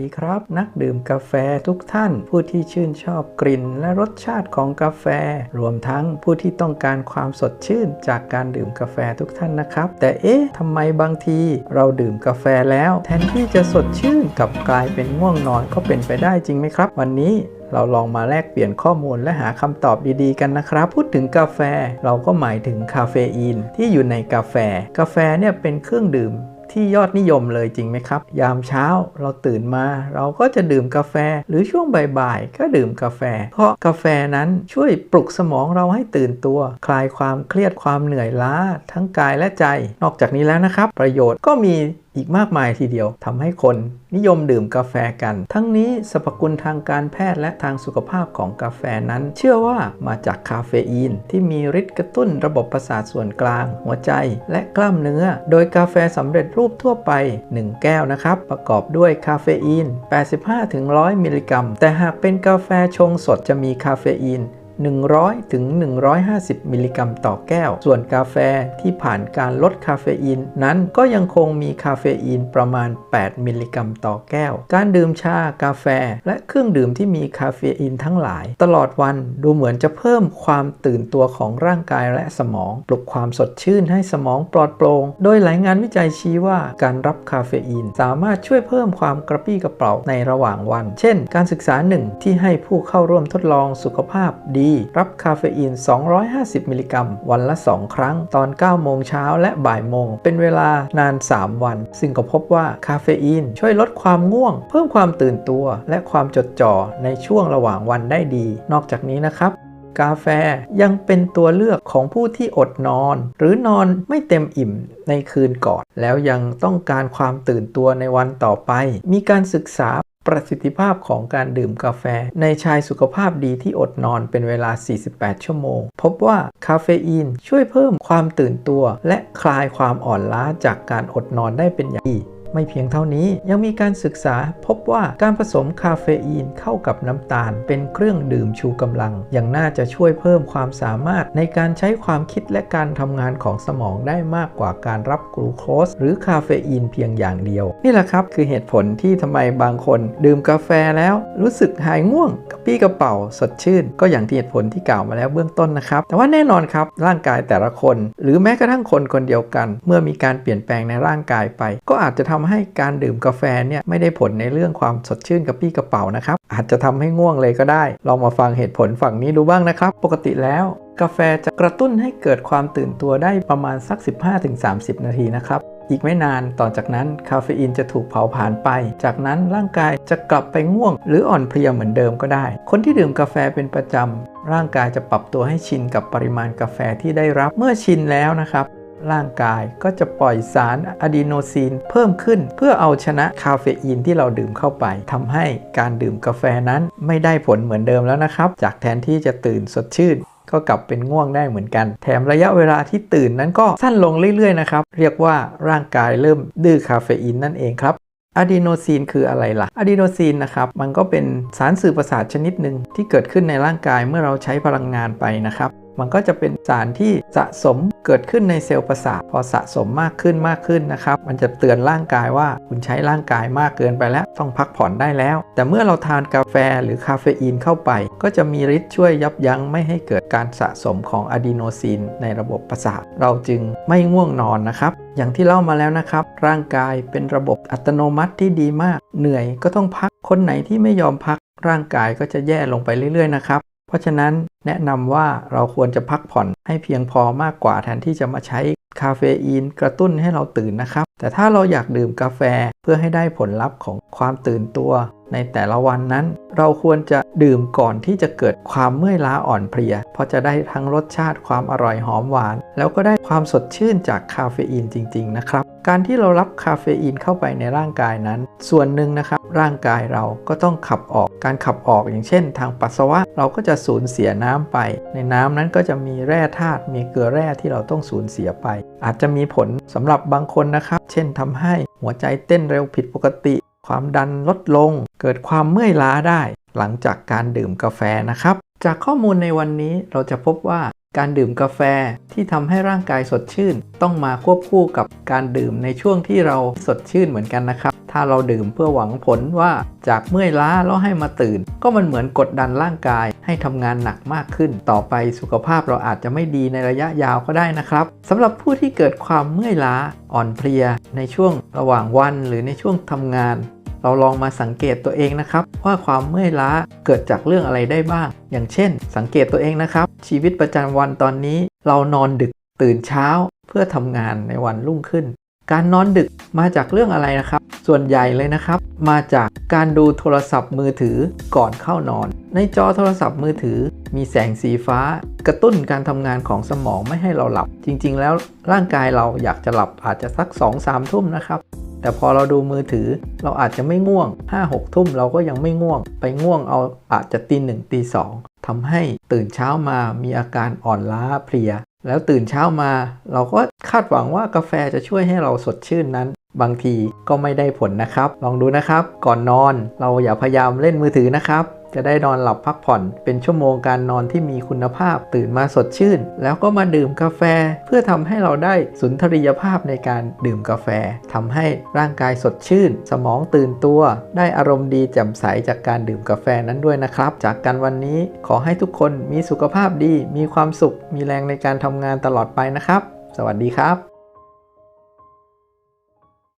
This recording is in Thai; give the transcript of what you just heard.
ดีครับ นักดื่มกาแฟทุกท่าน ผู้ที่ชื่นชอบกลิ่นและรสชาติของกาแฟ รวมทั้งผู้ที่ต้องการความสดชื่นจากการดื่มกาแฟทุกท่านนะครับ แต่เอ๊ะทำไมบางทีเราดื่มกาแฟแล้ว แทนที่จะสดชื่นกับกลายเป็นง่วงนอนก็เป็นไปได้จริงไหมครับ วันนี้เราลองมาแลกเปลี่ยนข้อมูลและหาคำตอบดีๆกันนะครับ พูดถึงกาแฟเราก็หมายถึงคาเฟอีนที่อยู่ในกาแฟ กาแฟเนี่ยเป็นเครื่องดื่ม ที่ยอดนิยมเลยจริงไหมครับ ยามเช้าเราตื่นมา เราก็จะดื่มกาแฟ หรือช่วงบ่ายๆก็ดื่มกาแฟ เพราะกาแฟนั้นช่วยปลุกสมองเราให้ตื่นตัว คลายความเครียดความเหนื่อยล้าทั้งกายและใจ นอกจากนี้แล้วนะครับ ประโยชน์ก็มีอีกมากมายทีเดียวทำให้คนนิยมดื่มกาแฟกัน ทั้งนี้สรรพคุณทางการแพทย์และทางสุขภาพของกาแฟนั้น เชื่อว่ามาจากคาเฟอีน ที่มีฤทธิ์กระตุ้นระบบประสาทส่วนกลาง หัวใจ และกล้ามเนื้อ โดยกาแฟสำเร็จรูปทั่วไป 1 แก้วนะครับ ประกอบด้วยคาเฟอีน 85-100 มิลลิกรัม แต่หากเป็นกาแฟชงสดจะมีคาเฟอีน 100 ถึง 150 มิลลิกรัมต่อแก้ว ส่วนกาแฟที่ผ่านการลดคาเฟอีนนั้นก็ยังคงมีคาเฟอีนประมาณ 8 มิลลิกรัมต่อแก้ว การดื่มชากาแฟ และเครื่องดื่มที่มีคาเฟอีนทั้งหลาย ตลอดวันดูเหมือนจะเพิ่มความตื่นตัวของร่างกายและสมอง ปลุกความสดชื่นให้สมองปลอดโปร่งโดยหลายงานวิจัยชี้ว่าการรับคาเฟอีนสามารถช่วยเพิ่มความกระปรี้กระเป๋าในระหว่างวัน เช่น การศึกษาหนึ่งที่ให้ผู้เข้าร่วมทดลองสุขภาพดีรับคาเฟอีน 250 มิลลิกรัม วันละ 2 ครั้ง ตอน 9 โมงเช้าและบ่ายโมง เป็นเวลานาน 3 วัน ซึ่งก็พบว่าคาเฟอีนช่วยลดความง่วง เพิ่มความตื่นตัวและความจดจ่อในช่วงระหว่างวันได้ดี นอกจากนี้นะครับกาแฟยังเป็นตัวเลือกของผู้ที่อดนอน หรือนอนไม่เต็มอิ่มในคืนก่อน แล้วยังต้องการความตื่นตัวในวันต่อไป มีการศึกษา ประสิทธิภาพของการดื่มกาแฟ ในชายสุขภาพดีที่อดนอนเป็นเวลา 48 ชั่วโมง พบว่าคาเฟอีนช่วยเพิ่มความตื่นตัว และคลายความอ่อนล้าจากการอดนอนได้เป็นอย่างดี ไม่เพียงเท่านี้ยังมีการศึกษาพบว่าการผสมคาเฟอีนเข้ากับน้ำตาล เป็นเครื่องดื่มชูกำลัง ยังน่าจะช่วยเพิ่มความสามารถในการใช้ความคิดและการทำงานของสมองได้มากกว่าการรับกลูโคสหรือคาเฟอีนเพียงอย่างเดียว นี่แหละครับคือเหตุผลที่ทำไมบางคนดื่มกาแฟแล้ว รู้สึกหายง่วงกระปี้กระเป๋าสดชื่น ก็อย่างที่เหตุผลที่กล่าวมาแล้วเบื้องต้นนะครับ แต่ว่าแน่นอนครับร่างกายแต่ละคน หรือแม้กระทั่งคนคนเดียวกัน เมื่อมีการเปลี่ยนแปลงในร่างกายไป ก็อาจจะทำให้การดื่มกาแฟเนี่ยไม่ได้ผลในเรื่องความสดชื่นกระปี้กระเป๋านะครับ อาจจะทำให้ง่วงเลยก็ได้ ลองมาฟังเหตุผลฝั่งนี้ดูบ้างนะครับ ปกติแล้วกาแฟจะกระตุ้นให้เกิดความตื่นตัวได้ประมาณสัก 15-30 นาทีนะครับอีกไม่นานต่อจากนั้นคาเฟอีนจะถูกเผาผลาญไป จากนั้นร่างกายจะกลับไปง่วง หรืออ่อนเพลียเหมือนเดิมก็ได้ คนที่ดื่มกาแฟเป็นประจำร่างกายจะปรับตัวให้ชินกับปริมาณกาแฟที่ได้รับเมื่อชินแล้วนะครับ ร่างกายก็จะปล่อยสารอะดีโนซีนเพิ่มขึ้น เพื่อเอาชนะคาเฟอีนที่เราดื่มเข้าไปทำให้การดื่มกาแฟนั้นไม่ได้ผลเหมือนเดิมแล้วนะครับ จากแทนที่จะตื่นสดชื่นก็กลับเป็นง่วงได้เหมือนกัน แถมระยะเวลาที่ตื่นนั้นก็สั้นลงเรื่อยๆนะครับ เรียกว่าร่างกายเริ่มดื้อคาเฟอีนนั่นเองครับอะดีโนซีนคืออะไรล่ะอะดีโนซีนนะครับ มันก็เป็นสารสื่อประสาทชนิดหนึ่งที่เกิดขึ้นในร่างกายเมื่อเราใช้พลังงานไปนะครับ มันก็จะเป็นสารที่สะสมเกิดขึ้นในเซลล์ประสาทพอสะสมมากขึ้นมากขึ้นนะครับ มันจะเตือนร่างกายว่าคุณใช้ร่างกายมากเกินไปแล้ว ต้องพักผ่อนได้แล้ว แต่เมื่อเราทานกาแฟหรือคาเฟอีนเข้าไป ก็จะมีฤทธิ์ช่วยยับยั้งไม่ให้เกิดการสะสมของอะดีโนซีนในระบบประสาท เราจึงไม่ง่วงนอนนะครับอย่างที่เล่ามาแล้วนะครับ ร่างกายเป็นระบบอัตโนมัติที่ดีมาก เหนื่อยก็ต้องพักคนไหนที่ไม่ยอมพัก ร่างกายก็จะแย่ลงไปเรื่อยๆนะครับ เพราะฉะนั้นแนะนำว่าเราควรจะพักผ่อนให้เพียงพอมากกว่าแทนที่จะมาใช้คาเฟอีนกระตุ้นให้เราตื่นนะครับ แต่ถ้าเราอยากดื่มกาแฟเพื่อให้ได้ผลลัพธ์ของความตื่นตัว ในแต่ละวันนั้น เราควรจะดื่มก่อนที่จะเกิดความเมื่อยล้าอ่อนเพลีย เพราะจะได้ทั้งรสชาติความอร่อยหอมหวาน แล้วก็ได้ความสดชื่นจากคาเฟอีนจริง ๆ นะครับ การที่เรารับคาเฟอีนเข้าไปในร่างกายนั้น ส่วนหนึ่งนะครับ ร่างกายเราก็ต้องขับออก การขับออกอย่างเช่น ทางปัสสาวะเราก็จะสูญเสียน้ำไป ในน้ำนั้นก็จะมีแร่ธาตุมีเกลือแร่ที่เราต้องสูญเสียไป อาจจะมีผลสำหรับบางคนนะครับ เช่นทำให้หัวใจเต้นเร็วผิดปกติ ความดันลดลง เกิดความเมื่อยล้าได้ หลังจากการดื่มกาแฟนะครับ จากข้อมูลในวันนี้เราจะพบว่า การดื่มกาแฟที่ทำให้ร่างกายสดชื่น ต้องมาควบคู่กับการดื่มในช่วงที่เราสดชื่นเหมือนกันนะครับ ถ้าเราดื่มเพื่อหวังผลว่าจากเมื่อยล้าแล้วให้มาตื่น ก็มันเหมือนกดดันร่างกายให้ทำงานหนักมากขึ้น ต่อไปสุขภาพเราอาจจะไม่ดีในระยะยาวก็ได้นะครับสำหรับผู้ที่เกิดความเมื่อยล้าอ่อนเพลียในช่วงระหว่างวัน หรือในช่วงทำงาน เราลองมาสังเกตตัวเองนะครับ ว่าความเมื่อยล้าเกิดจากเรื่องอะไรได้บ้าง อย่างเช่น สังเกตตัวเองนะครับ ชีวิตประจำวันตอนนี้ เรานอนดึกตื่นเช้าเพื่อทำงานในวันรุ่งขึ้น การนอนดึกมาจากเรื่องอะไรนะครับ ส่วนใหญ่เลยนะครับ มาจากการดูโทรศัพท์มือถือก่อนเข้านอน ในจอโทรศัพท์มือถือ มีแสงสีฟ้า กระตุ้นการทำงานของสมองไม่ให้เราหลับ จริง ๆ แล้วร่างกายเราอยากจะหลับอาจจะสัก 2-3 ทุ่มนะครับ แต่พอเราดูมือถือเราอาจจะไม่ง่วง 5-6 ทุ่มเราก็ยังไม่ง่วง ไปง่วงเอาอาจจะตีหนึ่งตีสองทำให้ตื่นเช้ามามีอาการอ่อนล้าเพลีย แล้วตื่นเช้ามา เราก็คาดหวังว่ากาแฟจะช่วยให้เราสดชื่นนั้น บางทีก็ไม่ได้ผลนะครับ ลองดูนะครับ ก่อนนอนเราอย่าพยายามเล่นมือถือนะครับ จะได้นอนหลับพักผ่อน เป็นชั่วโมงการนอนที่มีคุณภาพตื่นมาสดชื่น แล้วก็มาดื่มกาแฟ เพื่อทำให้เราได้สุนทรียภาพในการดื่มกาแฟทำให้ร่างกายสดชื่น สมองตื่นตัว ได้อารมณ์ดีแจ่มใสจากการดื่มกาแฟนั้นด้วยนะครับ จากกันวันนี้ขอให้ทุกคนมีสุขภาพดี มีความสุข มีแรงในการทำงานตลอดไปนะครับ สวัสดีครับ